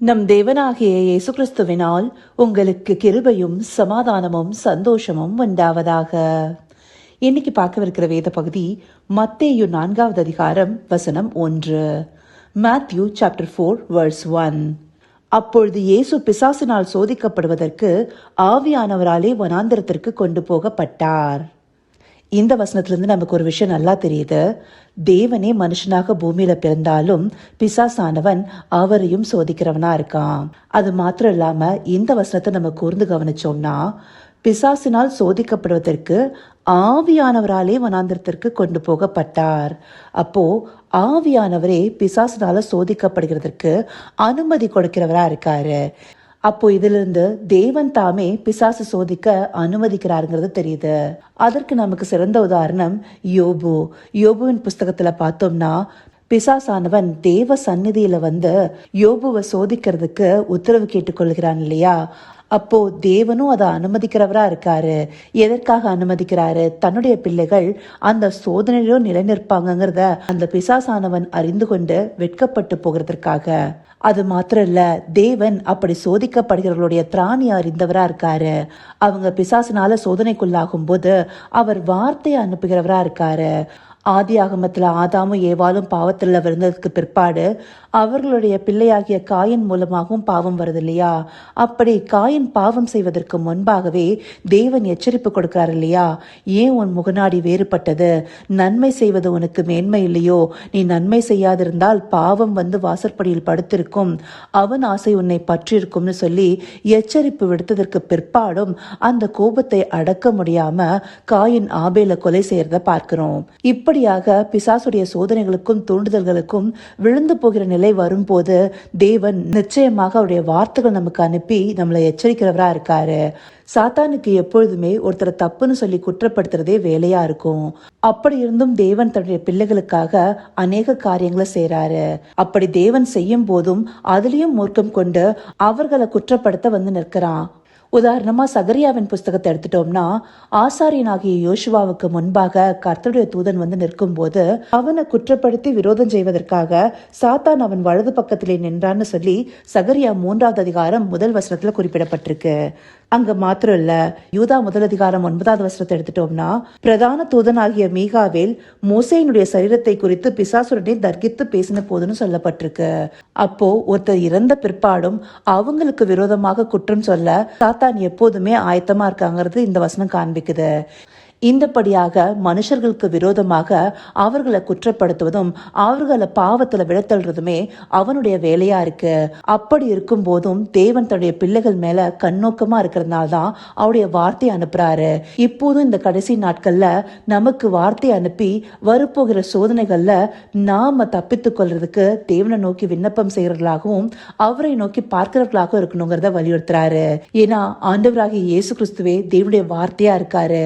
நம் தேவனாகிய இயேசு கிறிஸ்துவினால் உங்களுக்கு கிருபையும் சமாதானமும் சந்தோஷமும் உண்டாவதாக. இன்னைக்கு பார்க்கவிருக்கிற வேத பகுதி மத்தேயு நான்காவது அதிகாரம் வசனம் ஒன்று. Matthew chapter four verse one அப்பொழுது இயேசு பிசாசினால் சோதிக்கப்படுவதற்கு ஆவியானவராலே வனாந்திரத்திற்கு கொண்டு போகப்பட்டார். இந்த வசனத்திலிருந்து நமக்கு ஒரு விஷயம் நல்லா தெரியுது. தேவனே மனுஷனாக பூமியில பிறந்தாலும் பிசாசானவன் அவரையும் சோதிக்கிறவனா இருக்கான். அது மாத்திரம் இல்லாம இந்த வசனத்தை நம்ம கூர்ந்து கவனிச்சோம்னா பிசாசினால் சோதிக்கப்படுவதற்கு ஆவியானவராலே வனாந்திரத்திற்கு கொண்டு போகப்பட்டார். அப்போ ஆவியானவரே பிசாசினால சோதிக்கப்படுகிறதற்கு அனுமதி கொடுக்கிறவரா இருக்காரு. அப்போ இதிலிருந்து தேவன் தாமே பிசாசு சோதிக்க அனுமதிக்கிறாருங்கிறது தெரியுது. அதற்கு நமக்கு சிறந்த உதாரணம் யோபு. யோபுவின் புஸ்தகத்துல பார்த்தோம்னா பிசாசானவன் தேவ சந்நிதியில வந்து யோபுவை சோதிக்கிறதுக்கு உத்தரவு கேட்டுக்கொள்கிறான் இல்லையா? அப்போ தேவனும் அதை அனுமதிக்கிறவரா இருக்காரு. எதற்காக அனுமதிக்கிறாரு? தன்னுடைய பிள்ளைகள் அந்த சோதனையிலும் நிலைநிற்பாங்கங்கிறத அந்த பிசாசானவன் அறிந்து கொண்டு வெட்கப்பட்டு போகிறதற்காக. அது மாத்திரம் இல்ல தேவன் அப்படி சோதிக்கப்படுகிறவர்களுடைய திராணி அறிந்தவரா இருக்காரு. அவங்க பிசாசினால சோதனைக்குள்ளாகும் போது அவர் வார்த்தையை அனுப்புகிறவரா இருக்காரு. ஆதி ஆகமத்தில் ஆதாமும் ஏவாலும் பாவத்தில் விழுந்ததுக்கு பிற்பாடு அவர்களுடைய பிள்ளையாகிய காயின் மூலமாகவும் பாவம் வருது இல்லையா அப்படி காயின் பாவம் செய்வதற்கு முன்பாகவே தேவன் எச்சரிப்பு கொடுக்கிறார் இல்லையா? ஏன் உன் முகநாடி வேறுபட்டது? நன்மை செய்வது உனக்கு மேன்மை இல்லையோ? நீ நன்மை செய்யாதிருந்தால் பாவம் வந்து வாசற்படியில் படுத்திருக்கும். அவன் ஆசை உன்னை பற்றியிருக்கும்னு சொல்லி எச்சரிப்பு விடுத்ததற்கு பிற்பாடும் அந்த கோபத்தை அடக்க முடியாம காயின் ஆபேல கொலை செய்யறத பார்க்கிறோம். இப்படியாக பிசாசுடைய சோதனைகளுக்கும் தூண்டுதல்களுக்கும் விழுந்து போகிற நிலை வரும்போது தேவன் நிச்சயமாக அவருடைய வார்த்தைகள் நமக்கு அனுப்பி நம்மளை எச்சரிக்கிறவரா இருக்காரு. சாத்தானுக்கு எப்பொழுதுமே ஒருத்தரை தப்புன்னு சொல்லி குற்றப்படுத்துறதே வேலையா இருக்கும். அப்படி இருந்தும் தேவன் தன்னுடைய பிள்ளைகளுக்காக அநேக காரியங்களை செய்யறாரு அப்படி தேவன் செய்யும் போதும் அதுலயும் மூர்க்கம் கொண்டு அவர்களை குற்றப்படுத்த வந்து நிற்கிறான். உதாரணமா சகரியாவின் புஸ்தகத்தை எடுத்துட்டோம்னா ஆசாரியனாகிய யோசுவாவுக்கு முன்பாக கர்த்தருடைய தூதன் வந்து நிற்கும்போது அவனை குற்றப்படுத்தி விரோதம் செய்வதற்காக சாத்தான் அவன் வலது பக்கத்திலே நின்றான்னு சொல்லி சகரியா மூன்றாவது அதிகாரம் முதல் வசனத்துல குறிப்பிடப்பட்டிருக்கு. அங்க மாத்திரம் இல்ல யூதா முதலதிகாரம் ஒன்பதாவது வசனத்தை எடுத்துட்டோம்னா பிரதான தூதனாகிய மீகாவேல் மோசேயினுடைய சரீரத்தை குறித்து பிசாசுடனே தர்கித்து பேசின போதுன்னு சொல்லப்பட்டிருக்கு. அப்போ ஒருத்தர் இறந்த பிற்பாடும் அவங்களுக்கு விரோதமாக குற்றம் சொல்ல சாத்தான் எப்போதுமே ஆயத்தமா இருக்காங்கிறது இந்த வசனம் காண்பிக்குது. இந்தபடியாக மனுஷர்களுக்கு விரோதமாக அவர்களை குற்றப்படுத்துவதும் அவர்களை பாவத்துல விழத்தள்ளுறதுமே அவனுடைய வேலையா இருக்கு. அப்படி இருக்கும் போதும் தேவன் தன்னுடைய பிள்ளைகள் மேல கண்ணோக்கமா இருக்கிறதுனால தான் அவருடைய வார்த்தை அனுப்புறாரு. இப்போதும் இந்த கடைசி நாட்கள்ல நமக்கு வார்த்தை அனுப்பி வரப்போகிற சோதனைகள்ல நாம தப்பித்துக் கொள்றதுக்கு தேவனை நோக்கி விண்ணப்பம் செய்யறவர்களாகவும் அவரை நோக்கி பார்க்கிறவர்களாகவும் இருக்கணுங்கிறத வலியுறுத்துறாரு. ஏன்னா ஆண்டவராகிய இயேசு கிறிஸ்துவே தேவனுடைய வார்த்தையா இருக்காரு.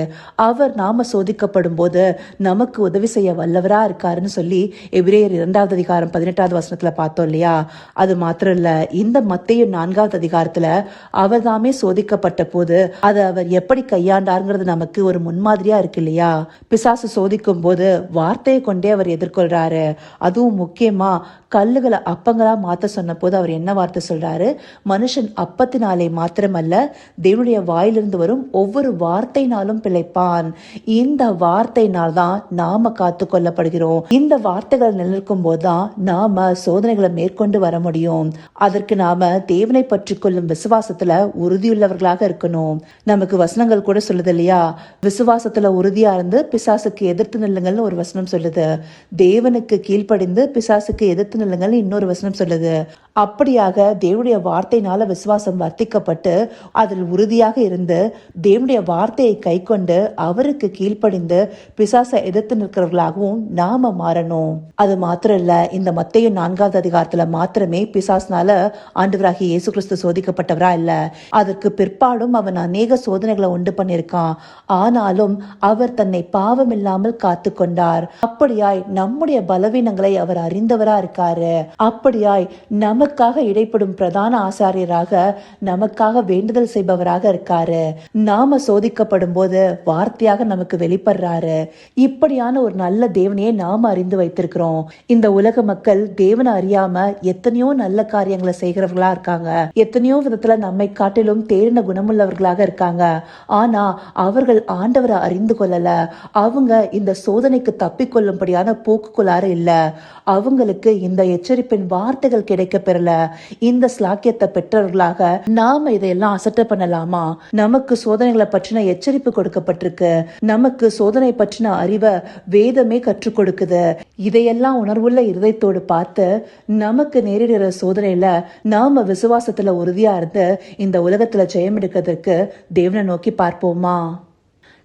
அவர் நாம சோதிக்கப்படும் போது நமக்கு உதவி செய்ய வல்லவரா இருக்காருன்னு சொல்லி எபிரேயர் இரண்டாவது அதிகாரம் பதினெட்டாவது வசனத்துல பார்த்தோம் இல்லையா? அது மாத்திரம் இல்ல இந்த மத்தையும் நான்காவது அதிகாரத்துல அவர் தாமே சோதிக்கப்பட்ட போது அதை அவர் எப்படி கையாண்டாருங்கிறது நமக்கு ஒரு முன்மாதிரியா இருக்கு இல்லையா? பிசாசு சோதிக்கும் போது வார்த்தையை கொண்டே அவர் எதிர்கொள்றாரு. அதுவும் முக்கியமா கல்லுகளை அப்பங்களா மாத்த சொன்ன போது அவர் என்ன வார்த்தை சொல்றாரு? மனுஷன் அப்பத்தினாலே மாத்திரமல்ல தேவனுடைய வாயிலிருந்து வரும் ஒவ்வொரு வார்த்தைனாலும் பிழைப்பான். இந்த வார்த்தையினால் தான் நாம காத்து கொள்ளப்படுகிறோம். இந்த வார்த்தைகள் நிலைநிற்கும் போதுதான் நாம சோதனைகளை மேற்கொண்டு வர முடியும். அதற்கு நாம தேவனை பற்றி கொள்ளும் விசுவாசத்துல உறுதியுள்ளவர்களாக இருக்கணும். நமக்கு வசனங்கள் கூட சொல்லுது இல்லையா? விசுவாசத்துல உறுதியா இருந்து பிசாசுக்கு எதிர்த்து நில்லுங்கள்னு ஒரு வசனம் சொல்லுது. தேவனுக்கு கீழ்ப்படிந்து பிசாசுக்கு எதிர்த்து நில்லுங்கள்னு இன்னொரு வசனம் சொல்லுது. அப்படியாக தேவனுடைய வார்த்தையினால விசுவாசம் வர்த்திக்கப்பட்டு அதில் உறுதியாக இருந்து தேவனுடைய வார்த்தையை கை கொண்டு அவருக்கு கீழ்ப்படிந்து பிசாசை எதிர்த்து நிற்கிறவர்களாகவும் நாம மாறணும். அது மாத்திரம் இல்ல இந்த மத்தையும் நான்காவது அதிகாரத்துல மாத்திரமே பிசாஸ்னால ஆண்டவராகிய இயேசு கிறிஸ்து சோதிக்கப்பட்டவரா இல்ல. அதற்கு பிற்பாடும் அவன் அநேக சோதனைகளை உண்டு பண்ணியிருக்கான். ஆனாலும் அவர் தன்னை பாவம் இல்லாமல் காத்து கொண்டார் அப்படியாய் நம்முடைய பலவீனங்களை அவர் அறிந்தவரா இருக்காரு. அப்படியாய் நம்ம நமக்காக இடைப்படும் பிரதான ஆசாரியராக நமக்காக வேண்டுதல் செய்பவராக இருக்காரு. நாம சோதிக்கப்படும் போது வார்த்தையாக நமக்கு வெளிப்படுறாரு. இப்படியான ஒரு நல்ல தேவனையே நாம அறிந்து வைத்திருக்கிறோம். இந்த உலக மக்கள் தேவனை அறியாம எத்தனையோ நல்ல காரியங்களை செய்கிறவர்களா இருக்காங்க. எத்தனையோ விதத்துல நம்மை காட்டிலும் தேறின குணமுள்ளவர்களாக இருக்காங்க. ஆனா அவர்கள் ஆண்டவரை அறிந்து கொள்ளல. அவங்க இந்த சோதனைக்கு தப்பிக்கொள்ளும்படியான போக்குக்குள்ளார இல்ல. அவங்களுக்கு இந்த எச்சரிப்பின் வார்த்தைகள் கிடைக்க பெறல இந்த ஸ்லாக்கியத்தை பெற்றவர்களாக நாம இதையெல்லாம் அசட்ட பண்ணலாமா? நமக்கு சோதனைகளை பற்றின எச்சரிப்பு கொடுக்கப்பட்டிருக்கு. நமக்கு சோதனை பற்றின அறிவை வேதமே கற்றுக் கொடுக்குது. இதையெல்லாம் உணர்வுள்ள இருதயத்தோடு பார்த்து நமக்கு நேரிடுற சோதனையில நாம விசுவாசத்துல உறுதியா இருந்து இந்த உலகத்துல ஜெயம் எடுக்கிறதுக்கு தேவனை நோக்கி பார்ப்போமா?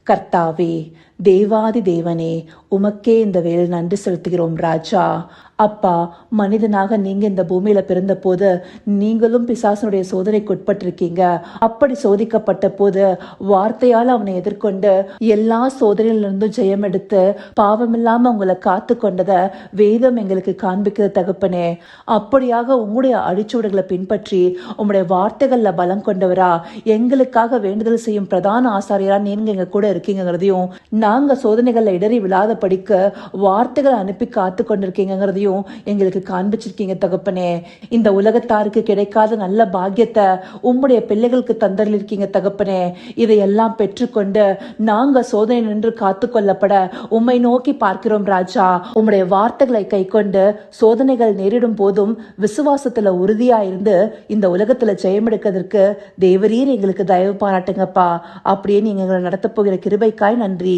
கர்த்தாவே தேவாதி தேவனே உமக்கே இந்த வேலை நன்றி செலுத்துகிறோம் ராஜா. அப்பா மனிதனாக நீங்க இந்த பூமியில பிறந்த போது நீங்களும் பிசாசனுடைய சோதனைக்கு உட்பட்டிருக்கீங்க. அப்படி சோதிக்கப்பட்ட போது வார்த்தையால் அவனை எதிர்கொண்டு எல்லா சோதனையிலிருந்தும் ஜெயம் எடுத்து பாவமில்லாம உங்களை காத்து கொண்டத வேதம் எங்களுக்கு காண்பிக்கிற தகப்பனே. அப்படியாக உங்களுடைய அடிச்சுவடுகளை பின்பற்றி உங்களுடைய வார்த்தைகள்ல பலம் கொண்டவரா. எங்களுக்காக வேண்டுதல் செய்யும் பிரதான ஆசாரியரா நீங்க எங்க கூட இருக்கீங்கிறதையும் நாங்கள் சோதனைகளில் இடறி விழாத படிக்க வார்த்தைகளை அனுப்பி காத்து கொண்டிருக்கீங்கிறதையும் எங்களுக்கு காண்பிச்சிருக்கீங்க தகப்பனே. இந்த உலகத்தாருக்கு கிடைக்காத நல்ல பாக்கியத்தை உம்முடைய பிள்ளைகளுக்கு தந்தரிலிருக்கீங்க தகப்பனே. இதையெல்லாம் பெற்றுக்கொண்டு நாங்க சோதனை நின்று காத்து கொள்ளப்பட உம்மை நோக்கி பார்க்கிறோம் ராஜா. உம்முடைய வார்த்தைகளை கை கொண்டு சோதனைகள் நேரிடும் போதும் விசுவாசத்துல உறுதியா இருந்து இந்த உலகத்துல ஜெயமெடுக்கிறதுக்கு தேவரீர் எங்களுக்கு தயவு பாராட்டுங்கப்பா. அப்படியே நீங்க எங்களை நடத்தப் போகிற கிருபைக்காய் நன்றி.